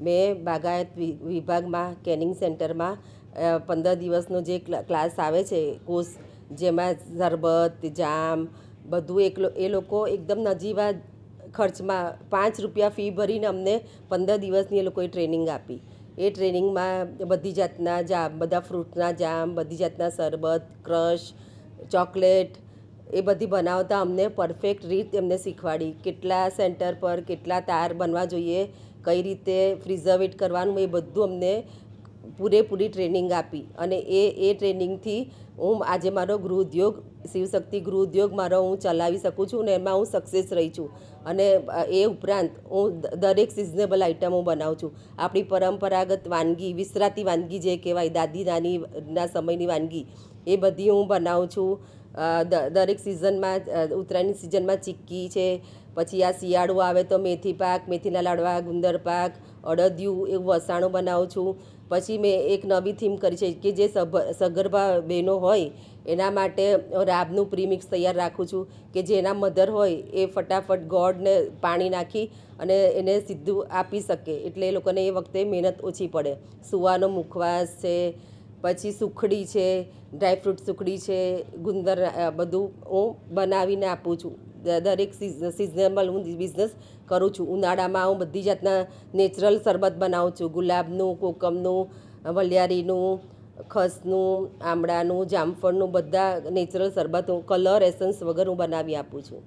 મેં બાગાયત વિભાગમાં, કેનિંગ સેન્ટરમાં પંદર દિવસનો જે ક્લા- ક્લાસ આવે છે, કોર્સ, જેમાં શરબત, જામ, બધું એકલો એ લોકો એકદમ નજીવા ખર્ચમાં પાંચ રૂપિયા ફી ભરીને અમને પંદર દિવસની એ લોકોએ ટ્રેનિંગ આપી. એ ટ્રેનિંગમાં બધી જાતના જામ, બધા ફ્રૂટના જામ, બધી જાતના શરબત, ક્રશ, ચોકલેટ, એ બધી બનાવતા અમને પરફેક્ટ રીત એમને શીખવાડી. કેટલા સેન્ટર પર કેટલા તાર બનવા જોઈએ કઈ રીતે પ્રિઝર્વેટ કરવાનું એ બધું અમને પૂરેપૂરી ટ્રેનિંગ આપી. અને એ એ ટ્રેનિંગથી હું આજે મારો ગૃહ ઉદ્યોગ, શિવશક્તિ ગૃહ ઉદ્યોગ મારો હું ચલાવી શકું છું અને એમાં હું સક્સેસ રહી છું. અને એ ઉપરાંત હું દરેક સિઝનેબલ આઇટમો બનાવું છું. આપણી પરંપરાગત વાનગી, વિસરાતી વાનગી જે કહેવાય દાદી નાનીના સમયની વાનગી, એ બધી હું બનાવું છું. દરેક સિઝનમાં ઉત્તરાયણની સિઝનમાં ચીક્કી છે, પછી આ શિયાળો આવે તો મેથી પાક, મેથીના લાડવા, ગુંદર પાક, અડદિયું, એવું વસાણું બનાવું છું. પછી મેં એક નવી થીમ કરી છે કે જે સગર્ભા બહેનો હોય, એના માટે રાબનું પ્રીમિક્સ તૈયાર રાખું છું કે જેના મધર હોય એ ફટાફટ ગોળને પાણી નાખી અને એને સીધું આપી શકે. એટલે એ લોકોને એ વખતે મહેનત ઓછી પડે. સુવાનો મુખવાસ છે પછી સુખડી છે ડ્રાયફ્રૂટ સુખડી છે, ગુંદર બધું હું બનાવીને આપું છું. દરેક સિઝનેબલ હું બિઝનેસ કરું છું. ઉનાળામાં હું બધી જાતના નેચરલ શરબત બનાવું છું. ગુલાબનું, કોકમનું, વલિયારીનું, ખસનું, આમળાનું, જામફળનું, બધા નેચરલ શરબત હું કલર એસન્સ વગર હું બનાવી આપું છું.